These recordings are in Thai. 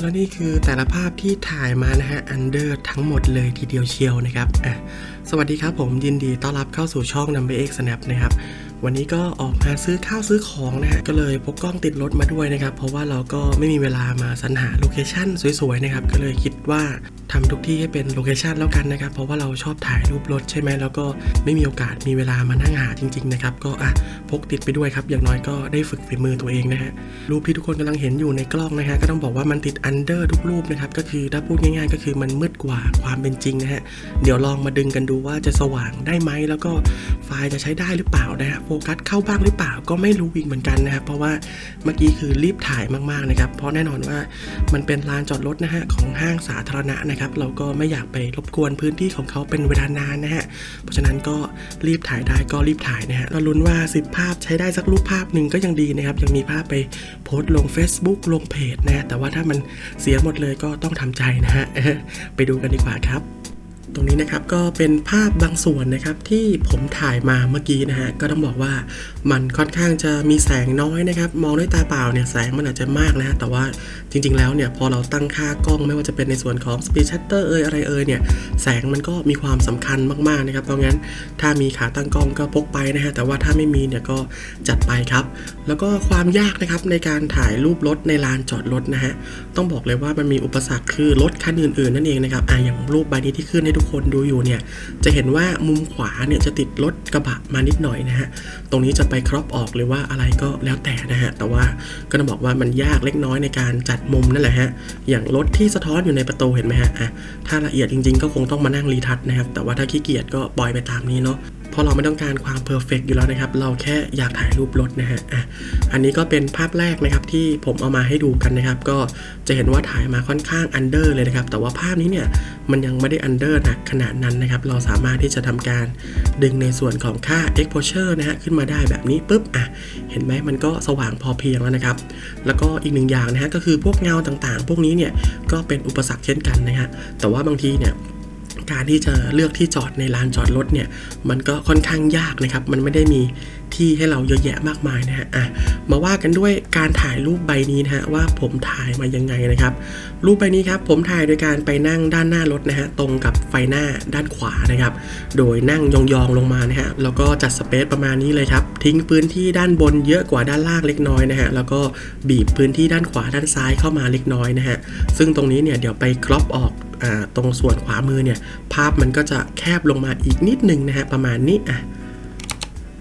แล้วนี่คือแต่ละภาพที่ถ่ายมานะฮะอันเดอร์ทั้งหมดเลยทีเดียวเชียวนะครับอะ สวัสดีครับผมยินดีต้อนรับเข้าสู่ช่อง Number X Snap นะครับวันนี้ก็ออกมาซื้อข้าวซื้อของนะฮะก็เลยพกกล้องติดรถมาด้วยนะครับ เพราะว่าเราก็ไม่มีเวลามาสรรหาโลเคชั่นสวยๆนะครับก็เลยคิดว่าทำทุกที่ให้เป็นโลเคชันแล้วกันนะครับเพราะว่าเราชอบถ่ายรูปรถใช่ไหมแล้วก็ไม่มีโอกาสมีเวลามานั่งหาจริงๆนะครับก็อะพกติดไปด้วยครับ อย่างน้อยก็ได้ฝึกฝีมือตัวเองนะฮะรูปที่ทุกคนกำลังเห็นอยู่ในกล้องนะฮะก็ต้องบอกว่ามันติดอันเดอร์ทุกรูปนะครับก็คือถ้าพูดง่ายๆ ก็คือมันมืดกว่าความเป็นจริงนะฮะเดี๋ยวลองมาดึงกันดูว่าจะสว่างได้ไหมแล้วก็ไฟล์จะใช้ได้หรือเปล่านะฮะโฟกัสเข้าบ้างหรือเปล่าก็ไม่รู้อีกเหมือนกันนะครับ เพราะว่าเมื่อกี้คือรีบถ่ายมากๆนะครับ เพราะแน่นอนว่ามันเป็นลานจอดรถนะฮะของห้างสาธารณะนะครับ เราก็ไม่อยากไปรบกวนพื้นที่ของเขาเป็นเวลานานนะฮะเพราะฉะนั้นก็รีบถ่ายได้ก็รีบถ่ายนะฮะเราลุ้นว่า 10 ภาพใช้ได้สักรูปภาพหนึ่งก็ยังดีนะครับ ยังมีภาพไปโพสต์ลง Facebook ลงเพจนะฮะแต่ว่าถ้ามันเสียหมดเลยก็ต้องทำใจนะฮะไปดูกันดีกว่าครับ ตรงนี้นะครับก็เป็นภาพบางส่วนนะครับที่ผมถ่ายมาเมื่อกี้นะฮะก็ต้องบอกว่ามันค่อนข้างจะมีแสงน้อยนะครับ มองด้วยตาเปล่าเนี่ยแสงมันอาจจะมากนะฮะแต่ว่าจริง ๆ แล้วเนี่ยพอเราตั้งค่ากล้องไม่ว่าจะเป็นในส่วนของ speed shutter เอ่ยอะไรเอ่ยเนี่ยแสงมันก็มีความสำคัญมากๆนะครับเพราะงั้นถ้ามีขาตั้งกล้องก็พกไปนะฮะแต่ว่าถ้าไม่มีเนี่ยก็จัดไปครับ แล้วก็ความยากนะครับในการถ่ายรูปรถในลานจอดรถนะฮะต้องบอกเลยว่ามันมีอุปสรรคคือรถคันอื่นๆนั่นเองนะครับอะอย่างรูปใบนี้ที่ขึ้นให้ทุกคนดูอยู่เนี่ยจะเห็นว่ามุมขวาเนี่ยจะติดรถกระบะมานิดหน่อยนะฮะตรงนี้จะไปครอบออกหรือว่าอะไรก็แล้วแต่นะฮะแต่ว่าก็ต้องบอกว่ามันยากเล็กน้อยในการจัดมุมนั่นแหละฮะอย่างรถที่สะท้อนอยู่ในประตูเห็นไหมฮะอะถ้าละเอียดจริงๆ ก็คงต้องมานั่งรีทัชนะครับแต่ว่าถ้าขี้เกียจก็ปล่อยไปตามนี้เนาะ ราะเราไม่ต้องการความเพอร์เฟกอยู่แล้วนะครับ เราแค่อยากถ่ายรูปรถนะฮะอะอันนี้ก็เป็นภาพแรกนะครับที่ผมเอามาให้ดูกันนะครับ ก็จะเห็นว่าถ่ายมาค่อนข้างอันเดอร์เลยนะครับ แต่ว่าภาพนี้เนี่ยมันยังไม่ได้อันเดอร์หนักขนาดนั้นนะครับ เราสามารถที่จะทำการดึงในส่วนของค่า exposure นะฮะขึ้นมาได้แบบนี้ปุ๊บอะเห็นไหมมันก็สว่างพอเพียงแล้วนะครับ แล้วก็อีกหนึ่งอย่างนะฮะก็คือพวกเงาต่างๆ พวกนี้เนี่ยก็เป็นอุปสรรคเช่นกันนะฮะแต่ว่าบางทีเนี่ย การที่จะเลือกที่จอดในลานจอดรถเนี่ยมันก็ค่อนข้างยากนะครับ มันไม่ได้มีที่ให้เราเยอะแยะมากมายนะฮะอะมาว่ากันด้วยการถ่ายรูปใบนี้นะฮะว่าผมถ่ายมายังไงนะครับ รูปใบนี้ครับผมถ่ายโดยการไปนั่งด้านหน้ารถนะฮะตรงกับไฟหน้าด้านขวานะครับ โดยนั่งยองๆลงมานะฮะแล้วก็จัดสเปซประมาณนี้เลยครับ ทิ้งพื้นที่ด้านบนเยอะกว่าด้านล่างเล็กน้อยนะฮะแล้วก็บีบพื้นที่ด้านขวาด้านซ้ายเข้ามาเล็กน้อยนะฮะซึ่งตรงนี้เนี่ยเดี๋ยวไปครอปออกอ่าตรงส่วนขวามือเนี่ยภาพมันก็จะแคบลงมาอีกนิดนึงนะฮะประมาณนี้อะ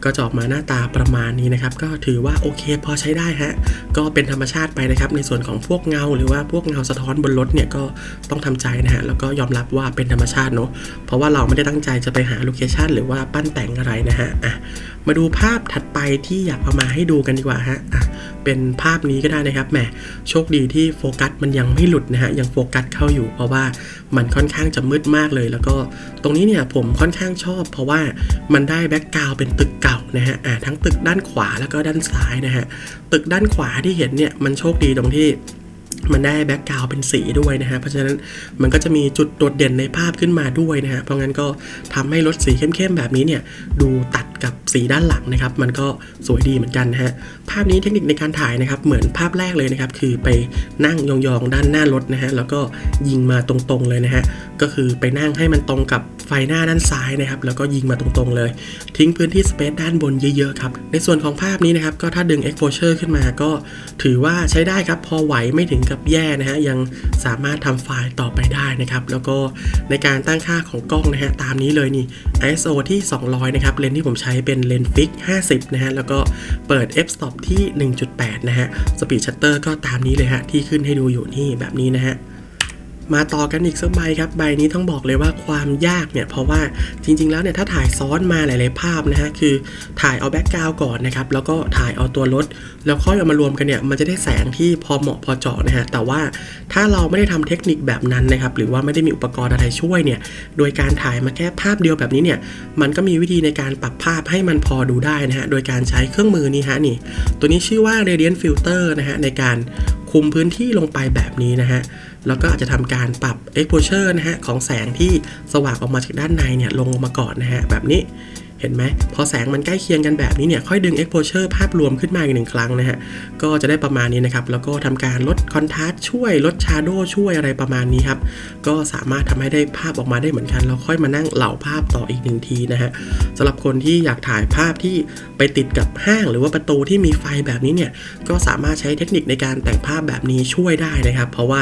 ก็จะออกมาหน้าตาประมาณนี้นะครับ ก็ถือว่าโอเคพอใช้ได้ฮะ ก็เป็นธรรมชาติไปนะครับ ในส่วนของพวกเงา หรือว่าพวกเงาสะท้อนบนรถเนี่ยก็ต้องทำใจนะฮะ แล้วก็ยอมรับว่าเป็นธรรมชาติเนาะ เพราะว่าเราไม่ได้ตั้งใจจะไปหาโลเคชันหรือว่าปั้นแต่งอะไรนะฮะ อะ มาดูภาพถัดไปที่อยากเอามาให้ดูกันดีกว่าฮะอะเป็นภาพนี้ก็ได้นะครับแหมโชคดีที่โฟกัสมันยังไม่หลุดนะฮะยังโฟกัสเข้าอยู่ เพราะว่ามันค่อนข้างจะมืดมากเลย แล้วก็ตรงนี้เนี่ยผมค่อนข้างชอบ เพราะว่ามันได้แบ็กกราวเป็นตึกเก่านะฮะอะทั้งตึกด้านขวาแล้วก็ด้านซ้ายนะฮะตึกด้านขวาที่เห็นเนี่ยมันโชคดีตรงที่ มันได้แบ็กกราวเป็นสีด้วยนะฮะ เพราะฉะนั้นมันก็จะมีจุดโดดเด่นในภาพขึ้นมาด้วยนะฮะ เพราะงั้นก็ทำให้รถสีเข้มๆแบบนี้เนี่ยดูตัดกับสีด้านหลังนะครับ มันก็สวยดีเหมือนกันนะฮะ ภาพนี้เทคนิคในการถ่ายนะครับ เหมือนภาพแรกเลยนะครับ คือไปนั่งยองๆด้านหน้ารถนะฮะ แล้วก็ยิงมาตรงๆเลยนะฮะ ก็คือไปนั่งให้มันตรงกับ ไฟหน้าด้านซ้ายนะครับแล้วก็ยิงมาตรงๆเลย ทิ้งพื้นที่สเปซด้านบนเยอะๆครับในส่วนของภาพนี้นะครับก็ถ้าดึง exposure ขึ้นมาก็ถือว่าใช้ได้ครับพอไหวไม่ถึงกับแย่นะฮะยังสามารถทำไฟล์ต่อไปได้นะครับแล้วก็ในการตั้งค่าของกล้องนะฮะตามนี้เลยนี่ ISO ที่ 200 นะครับเลนส์ที่ผมใช้เป็นเลนส์ฟิก 50 นะฮะแล้วก็เปิด f stop ที่ 1.8 นะฮะ speed shutter ก็ตามนี้เลยฮะที่ขึ้นให้ดูอยู่นี่แบบนี้นะฮะ มาต่อกันอีกสักใบครับใบนี้ต้องบอกเลยว่าความยากเนี่ยเพราะว่าจริง ๆ แล้วเนี่ยถ้าถ่ายซ้อนมาหลาย ๆ ภาพนะฮะคือถ่ายเอาแบ็กกราวก่อนนะครับแล้วก็ถ่ายเอาตัวรถ แล้วค่อยเอามารวมกันเนี่ยมันจะได้แสงที่พอเหมาะพอเจาะนะฮะแต่ว่าถ้าเราไม่ได้ทำเทคนิคแบบนั้นนะครับหรือว่าไม่ได้มีอุปกรณ์อะไรช่วยเนี่ยโดยการถ่ายมาแค่ภาพเดียวแบบนี้เนี่ยมันก็มีวิธีในการปรับภาพให้มันพอดูได้นะฮะโดยการใช้เครื่องมือนี้ฮะนี่ตัวนี้ชื่อว่า Radiant Filter นะฮะในการ คุมพื้นที่ลงไปแบบนี้นะฮะ แล้วก็อาจจะทำการปรับ exposure นะฮะของแสงที่สว่างออกมาจากด้านในเนี่ยลงมาก่อนนะฮะแบบนี้ เห็นไหมพอแสงมันใกล้เคียงกันแบบนี้เนี่ยค่อยดึง exposure ภาพรวมขึ้นมาอีกหนึ่งครั้งนะฮะก็จะได้ประมาณนี้นะครับแล้วก็ทำการลด contrast ช่วยลด shadow ช่วยอะไรประมาณนี้ครับก็สามารถทำให้ได้ภาพออกมาได้เหมือนกันแล้วค่อยมานั่งเหล่าภาพต่ออีกหนึ่งทีนะฮะสำหรับคนที่อยากถ่ายภาพที่ไปติดกับห้างหรือว่าประตูที่มีไฟแบบนี้เนี่ยก็สามารถใช้เทคนิคในการแต่งภาพแบบนี้ช่วยได้นะครับ เพราะว่า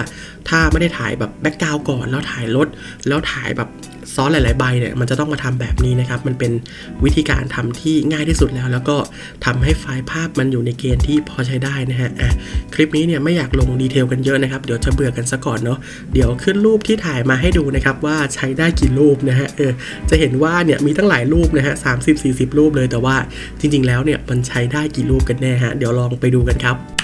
ถ้าไม่ได้ถ่ายแบบแบ็กกราวก่อนแล้วถ่ายลดแล้วถ่ายแบบ ซ้อนหลาย ๆ ใบเนี่ยมันจะต้องมาทำแบบนี้นะครับ มันเป็นวิธีการทำที่ง่ายที่สุดแล้ว แล้วก็ทำให้ไฟล์ภาพมันอยู่ในเกณฑ์ที่พอใช้ได้นะฮะอะคลิปนี้เนี่ยไม่อยากลงดีเทลกันเยอะนะครับ เดี๋ยวจะเบื่อกันซะก่อนเนาะเดี๋ยวขึ้นรูปที่ถ่ายมาให้ดูนะครับว่าใช้ได้กี่รูปนะฮะเออจะเห็นว่าเนี่ยมีตั้งหลายรูปนะฮะสามสิบสี่สิบรูปเลยแต่ว่าจริง ๆ แล้วเนี่ยมันใช้ได้กี่รูปกันแน่ฮะเดี๋ยวลองไปดูกันครับ